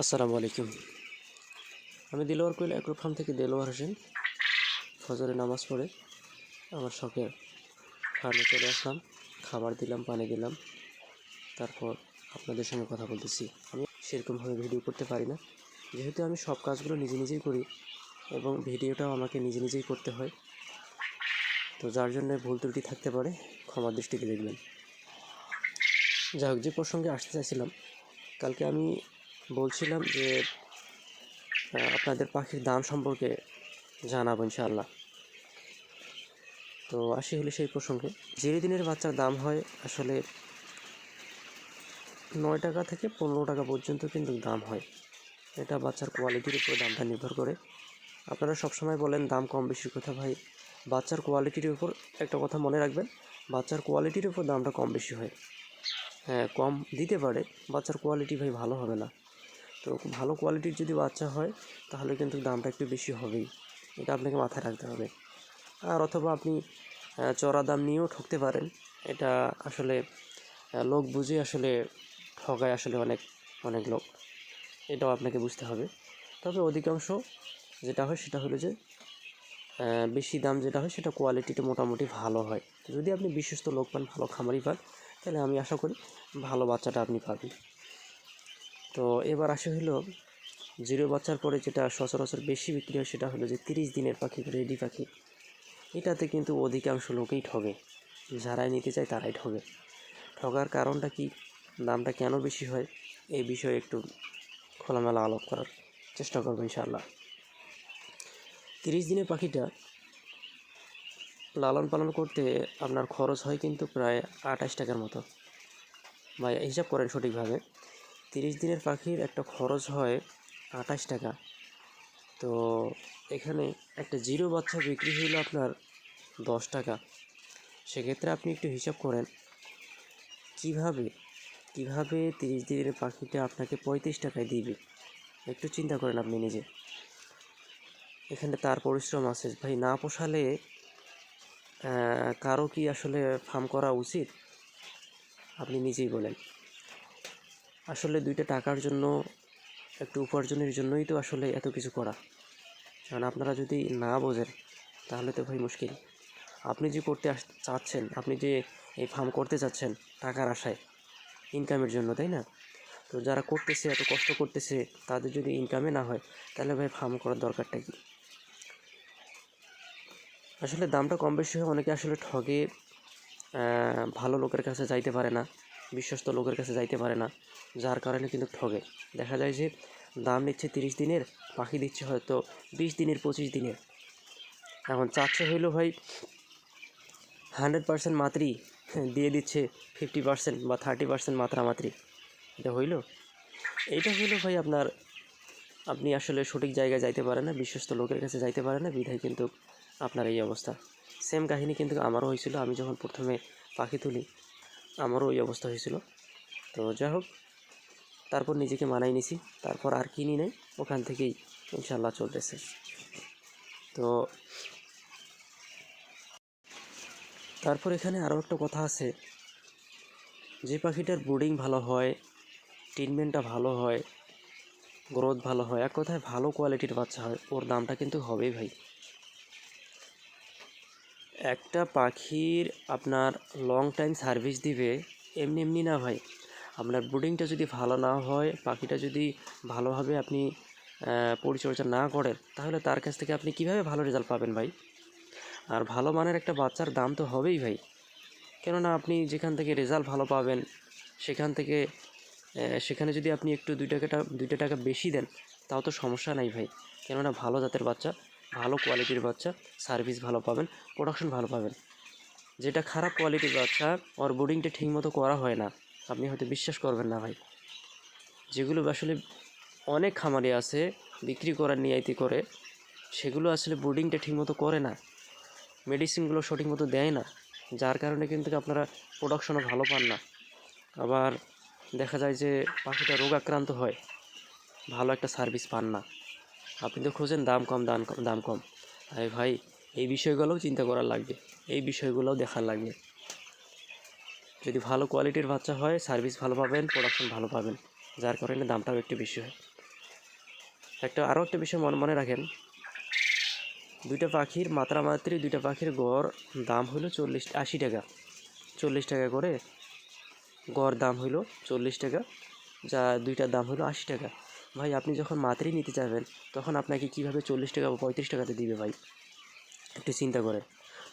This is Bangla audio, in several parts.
আসসালামু আলাইকুম। আমি দিলোয়ার কোয়েল অ্যাগ্রো ফার্ম থেকে দেলোয়ার হোসেন। ফজরে নামাজ পড়ে আমার শখের ফার্মে চলে আসলাম, খাবার দিলাম, পানি দিলাম, তারপর আপনাদের সঙ্গে কথা বলতেছি। আমি সেরকমভাবে ভিডিও করতে পারি না। যেহেতু আমি সব কাজগুলো নিজে নিজেই করি এবং ভিডিওটাও আমাকে নিজে নিজেই করতে হয়, তো যার জন্য ভুল ত্রুটি থাকতে পারে ক্ষমার দৃষ্টিতে দেখবেন। যাই হোক, যে প্রসঙ্গে আসতে চাইছিলাম, কালকে আমি বলছিলাম যে আপনাদের পাখির দাম সম্পর্কে জানাব ইনশাআল্লাহ। তো আসি হলে সেই প্রসঙ্গে। দিনের বাচ্চার দাম হয় আসলে নয় টাকা থেকে পনেরো টাকা পর্যন্ত কিন্তু দাম হয়। এটা বাচ্চার কোয়ালিটির উপর দামটা নির্ভর করে। আপনারা সবসময় বলেন দাম কম বেশির কথা ভাই? বাচ্চার কোয়ালিটির উপর একটা কথা মনে রাখবেন, বাচ্চার কোয়ালিটির উপর দামটা কম বেশি হয়। হ্যাঁ কম দিতে পারে, বাচ্চার কোয়ালিটি ভাই ভালো হবে না। তো ভালো কোয়ালিটির যদি বাচ্চা হয়, তাহলে কিন্তু দামটা একটু বেশি হবেই। এটা আপনাকে মাথায় রাখতে হবে। আর অথবা আপনি চড়া দাম নিয়েও ঠকতে পারেন। এটা আসলে লোক বুঝে আসলে ঠগায় আসলে অনেক অনেক লোক। এটাও আপনাকে বুঝতে হবে। তবে অধিকাংশ যেটা হয় সেটা হলো যে বেশি দাম যেটা হয় সেটা কোয়ালিটিটা মোটামুটি ভালো হয়। যদি আপনি বিশ্বস্ত লোক পান, ভালো খামারি পান, তাহলে আমি আশা করি ভালো বাচ্চাটা আপনি পাবেন। তো এবার আসে হলো জিরো বাচ্চার পরে যেটা সচরাচর বেশি বিক্রি হয় সেটা হলো যে তিরিশ দিনের পাখি রেডি পাখি। এটাতে কিন্তু অধিকাংশ লোকেই ঠগে। যারাই নিতে চায় তারাই ঠগে। ঠগার কারণটা কি? দামটা কেন বেশি হয়? এই বিষয়ে একটু খোলামেলা আলাপ করার চেষ্টা করব ইনশাআল্লাহ। তিরিশ দিনের পাখিটা লালন পালন করতে আপনার খরচ হয় কিন্তু প্রায় আঠাশ টাকার মতো। বা হিসাব করেন সঠিকভাবে। তিরিশ দিনের পাখির একটা খরচ হয় আঠাশ টাকা। তো এখানে একটা জিরো বাচ্চা বিক্রি হইল আপনার দশ টাকা। সেক্ষেত্রে আপনি একটু হিসাব করেন, কীভাবে কীভাবে তিরিশ দিনের পাখিটা আপনাকে পঁয়ত্রিশ টাকায় দিবে? একটু চিন্তা করেন আপনি নিজে। এখানে তার পরিশ্রম আছে। ভাই, না পোষালে কারও কি আসলে ফার্ম করা উচিত? আপনি নিজেই বলেন। আসলে দুইটা টাকার জন্য, একটু উপার্জনের জন্যই তো আসলে এত কিছু করা। কারণ আপনারা যদি না বোঝেন, তাহলে তো ভাই মুশকিল। আপনি যে করতে আস, চাচ্ছেন, আপনি যে এই ফার্ম করতে চাচ্ছেন টাকার আশায় ইনকামের জন্য, তাই না? তো যারা করতেছে, এত কষ্ট করতেছে, তাদের যদি ইনকামে না হয়, তাহলে ভাই ফার্ম করার দরকারটা কি? আসলে দামটা কম বেশি হয় অনেকে আসলে ঠগে ভালো লোকের কাছে যাইতে পারে না। বিশ্বস্ত লোকের কাছে যাইতে পারে না, যার কারণে কিন্তু ঠগে। দেখা যায় যে দাম নিচ্ছে তিরিশ দিনের পাখি দিচ্ছে হয়তো বিশ দিনের, পঁচিশ দিনের। এখন চাচ্ছে হইল ভাই হান্ড্রেড পার্সেন্ট মাত্রই দিয়ে দিচ্ছে ফিফটি পার্সেন্ট বা থার্টি পার্সেন্ট মাত্রা মাত্রি এটা হইল? এইটা হইল ভাই আপনার, আপনি আসলে সঠিক জায়গায় যাইতে পারেন না, বিশ্বস্ত লোকের কাছে যাইতে পারেন না, বিধায় কিন্তু আপনার এই অবস্থা। সেম কাহিনী কিন্তু আমারও হয়েছিল আমি যখন প্রথমে পাখি তুলি আমারও ওই অবস্থা হয়েছিল। তো যাই হোক, তারপর নিজেকে মানাই নিছি। তারপর আর কিনি নাই ওখান থেকেই ইনশাল্লাহ চলতেছে। তো তারপর এখানে আরও একটা কথা আছে। যে পাখিটার ব্রুডিং ভালো হয়, ট্রিটমেন্টটা ভালো হয়, গ্রোথ ভালো হয়, এক কথায় ভালো কোয়ালিটির বাচ্চা হয়, ওর দামটা কিন্তু হবেই ভাই। একটা পাখির আপনার লং টাইম সার্ভিস দিবে, এমনি এমনি না ভাই। আপনার ব্রুডিংটা যদি ভালো না হয়, পাখিটা যদি ভালোভাবে আপনি পরিচর্যা না করেন, তাহলে তার কাছ থেকে আপনি কীভাবে ভালো রেজাল্ট পাবেন ভাই? আর ভালো মানের একটা বাচ্চার দাম তো হবেই ভাই। কেননা আপনি যেখান থেকে রেজাল্ট ভালো পাবেন, সেখান থেকে সেখানে যদি আপনি একটু দুই টাকাটা, দুইটা টাকা বেশি দেন, তাও তো সমস্যা নাই ভাই। কেননা ভালো জাতের বাচ্চা ভালো কোয়ালিটির বাচ্চা সার্ভিস ভালো পাবেন প্রোডাকশন ভালো পাবেন। যেটা খারাপ কোয়ালিটির বাচ্চা, ওর বোর্ডিংটা ঠিকমতো করা হয় না। আপনি হয়তো বিশ্বাস করবেন না ভাই। যেগুলো আসলে অনেক খামারে আছে, বিক্রি করার নিয়াইতি করে, সেগুলো আসলে বোর্ডিংটা ঠিকমতো করে না। মেডিসিনগুলো সঠিক মতো দেয় না। যার কারণে কিন্তু আপনারা প্রোডাকশনও ভালো পান না। আবার দেখা যায় যে পাখিটা রোগ আক্রান্ত হয়। ভালো একটা সার্ভিস পান না। আপনি তো খোঁজেন দাম কম দাম কম দাম কম। আরে ভাই, এই বিষয়গুলোও চিন্তা করার লাগবে। এই বিষয়গুলোও দেখার লাগবে। যদি ভালো কোয়ালিটির বাচ্চা হয়, সার্ভিস ভালো পাবেন প্রোডাকশন ভালো পাবেন। যার কারণে দামটাও একটু বেশি হয়। একটা আরও একটা বিষয় মনে মনে রাখেন। দুইটা পাখির, মাত্রা মাত্রই দুইটা পাখির গড় দাম হলো চল্লিশ, আশি টাকা। চল্লিশ টাকা করে গড় দাম হলো চল্লিশ টাকা, যা দুইটার দাম হলো আশি টাকা। ভাই, আপনি যখন মাত্রই নিতে যাবেন, তখন আপনাকে কীভাবে চল্লিশ টাকা বা পঁয়ত্রিশ টাকাতে দিবে ভাই? একটু চিন্তা করেন।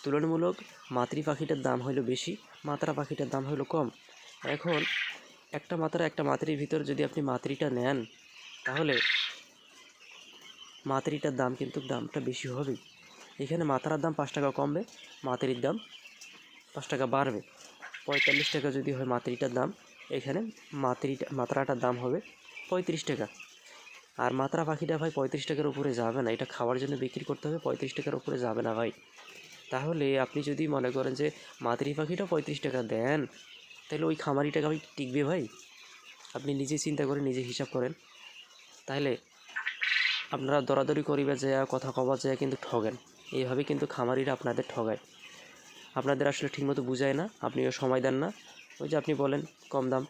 তুলনামূলক মাতৃ পাখিটার দাম হলো বেশি, মাত্রা পাখিটার দাম হলো কম। এখন একটা মাত্রা, একটা মাতৃর ভিতর যদি আপনি মাতৃটা নেন, তাহলে মাতৃটার দাম কিন্তু দামটা বেশি হবে এখানে মাথার দাম পাঁচ টাকা কমবে, মাতৃর দাম পাঁচ টাকা বাড়বে। পঁয়তাল্লিশ টাকা যদি হয় মাতৃটার দাম, এখানে মাতৃটা, মাত্রাটার দাম হবে পঁয়ত্রিশ টাকা। আর মাত্রা পাখিটা ভাই পঁয়ত্রিশ টাকার উপরে যাবে না। এটা খাওয়ার জন্য বিক্রি করতে হবে, পঁয়ত্রিশ টাকার উপরে যাবে না ভাই। তাহলে আপনি যদি মনে করেন যে মাতৃ পাখিটা পঁয়ত্রিশ টাকা দেন, তাহলে ওই খামারি টাকা ভাই টিকবে ভাই। আপনি নিজে চিন্তা করে নিজে হিসাব করেন। তাহলে আপনারা দরাদরি করিবে যে কথা কবা যায়, কিন্তু ঠগেন। এইভাবে কিন্তু খামারিরা আপনাদের ঠগায়। আপনাদের আসলে ঠিকমতো বুঝায় না, আপনিও সময় দেন না। ওই যে আপনি বলেন, কম দাম।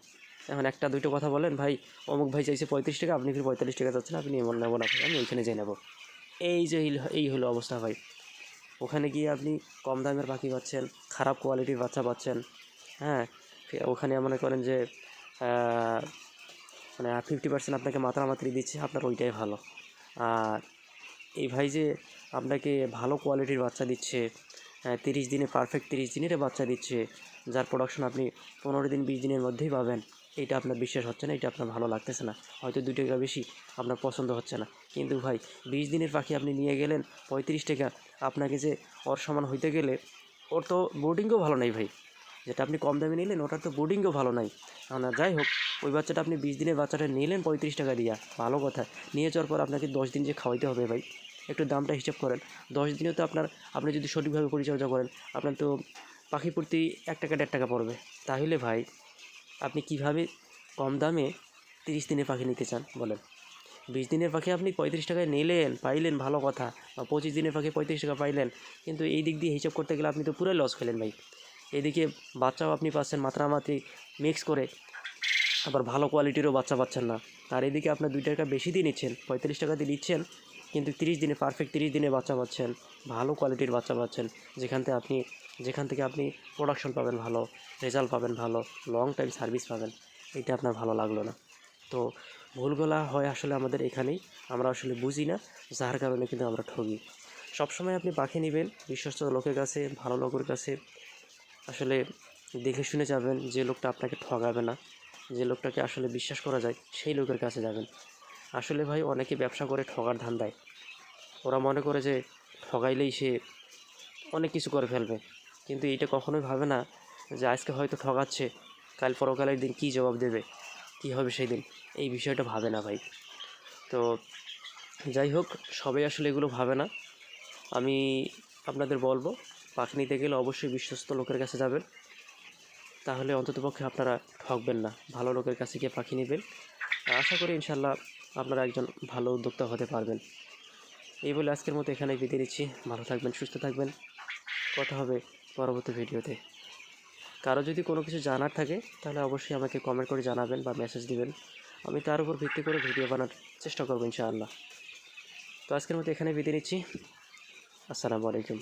এখন একটা দুটো কথা বলেন। ভাই, অমুক ভাই চাইছে পঁয়ত্রিশ টাকা, আপনি ফির পঁয়তাল্লিশ টাকা যাচ্ছেন, আপনি এমন নেব না, আমি ওইখানে যেয়ে নেব। এই যে এই- হলো অবস্থা ভাই। ওখানে গিয়ে আপনি কম দামের পাখি পাচ্ছেন, খারাপ কোয়ালিটির বাচ্চা পাচ্ছেন হ্যাঁ? ওখানে মনে করেন যে মানে ফিফটি পার্সেন্ট আপনাকে মাত্রি দিচ্ছে, আপনার ওইটাই ভালো। আর এই ভাই যে আপনাকে ভালো কোয়ালিটির বাচ্চা দিচ্ছে তিরিশ দিনে পারফেক্ট তিরিশ দিনের বাচ্চা দিচ্ছে, যার প্রোডাকশন আপনি পনেরো দিন, বিশ দিনের মধ্যেই পাবেন। এটা আপনার বিশ্বাস হচ্ছে না, এটা আপনার ভালো লাগতেছে না। হয়তো দুই টাকা বেশি আপনার পছন্দ হচ্ছে না। কিন্তু ভাই, বিশ দিনের পাখি আপনি নিয়ে গেলেন পঁয়ত্রিশ টাকা। আপনাকে যে ওর সমান হইতে গেলে ওর তো বোর্ডিংও ভালো নাই ভাই। যেটা আপনি কম দামে নিলেন, ওটার তো বোর্ডিংও ভালো নাই। না যাই হোক, ওই বাচ্চাটা আপনি বিশ দিনের বাচ্চাটা নিলেন পঁয়ত্রিশ টাকা দিয়া। ভালো কথা। নিয়ে যাওয়ার পর আপনাকে দশ দিন যে খাওয়াইতে হবে ভাই, একটু দামটা হিসাব করেন। দশ দিনেও তো আপনার, আপনি যদি সঠিকভাবে পরিচর্যা করেন, আপনার তো পাখি প্রতি এক টাকা, দেড় টাকা পড়বে। তাহলে ভাই আপনি কীভাবে কম দামে তিরিশ দিনের পাখি নিতে চান? বলেন। বিশ দিনের পাখি আপনি পঁয়ত্রিশ টাকায় নিলেন, পাইলেন, ভালো কথা। বা পঁচিশ দিনের পাখি পঁয়ত্রিশ টাকা পাইলেন। কিন্তু এই দিক দিয়ে হিসাব করতে গেলে আপনি তো পুরোই লস খেলেন ভাই। এদিকে বাচ্চাও আপনি পাচ্ছেন মাত্রামাত্রি মিক্স করে। আবার ভালো কোয়ালিটিরও বাচ্চা পাচ্ছেন না। আর এদিকে আপনার দুই টাকা বেশি দিয়ে নিচ্ছেন, পঁয়ত্রিশ টাকা দিয়ে নিচ্ছেন, কিন্তু তিরিশ দিনে পারফেক্ট তিরিশ দিনে বাচ্চা পাচ্ছেন, ভালো কোয়ালিটির বাচ্চা পাচ্ছেন, যেখান থেকে আপনি যেখান থেকে আপনি প্রোডাকশন পাবেন ভালো রেজাল্ট পাবেন ভালো লং টাইম সার্ভিস পাবেন, এটা আপনার ভালো লাগল না। তো ভুলগুলা হয় আসলে আমাদের এখানেই, আমরা আসলে বুঝি না, যার কারণে কিন্তু আমরা ঠগি। সবসময় আপনি পাখি নেবেন, বিশ্বস্ত লোকের কাছে, ভালো লোকের কাছে, আসলে দেখে শুনে যাবেন যে লোকটা আপনাকে ঠগাবে না, যে লোকটাকে আসলে বিশ্বাস করা যায়, সেই লোকের কাছে যাবেন। আসলে ভাই অনেকে ব্যবসা করে ঠগার ধান দেয় ওরা মনে করে যে ঠগাইলেই সে অনেক কিছু করে ফেলবে। কিন্তু এটা কখনোই ভাবে না যে আজকে হয়তো ঠগাচ্ছে কাল পরকালের দিন কী জবাব দেবে, কী হবে সেই দিন এই বিষয়টা ভাবে না ভাই। তো যাই হোক, সবাই আসলে এগুলো ভাবে না। আমি আপনাদের বলব পাখি নিতে গেলে অবশ্যই বিশ্বস্ত লোকের কাছে যাবেন। তাহলে অন্ততপক্ষে আপনারা ঠকবেন না, ভালো লোকের কাছে গিয়ে পাখি নেবেন। আশা করি ইনশাল্লাহ আপনারা একজন ভালো উদ্যোক্তা হতে পারবেন। এই বলে আজকের মতো এখানে বিদায় নিচ্ছি। ভালো থাকবেন, সুস্থ থাকবেন। কথা হবে পরবর্তী ভিডিওতে। কারও যদি কোনো কিছু জানার থাকে, তাহলে অবশ্যই আমাকে কমেন্ট করে জানাবেন বা মেসেজ দিবেন। আমি তার উপর ভিত্তি করে ভিডিও বানার চেষ্টা করব ইনশাআল্লাহ। তো আজকের মতো এখানে বিদায় নিচ্ছি। আসসালামু আলাইকুম।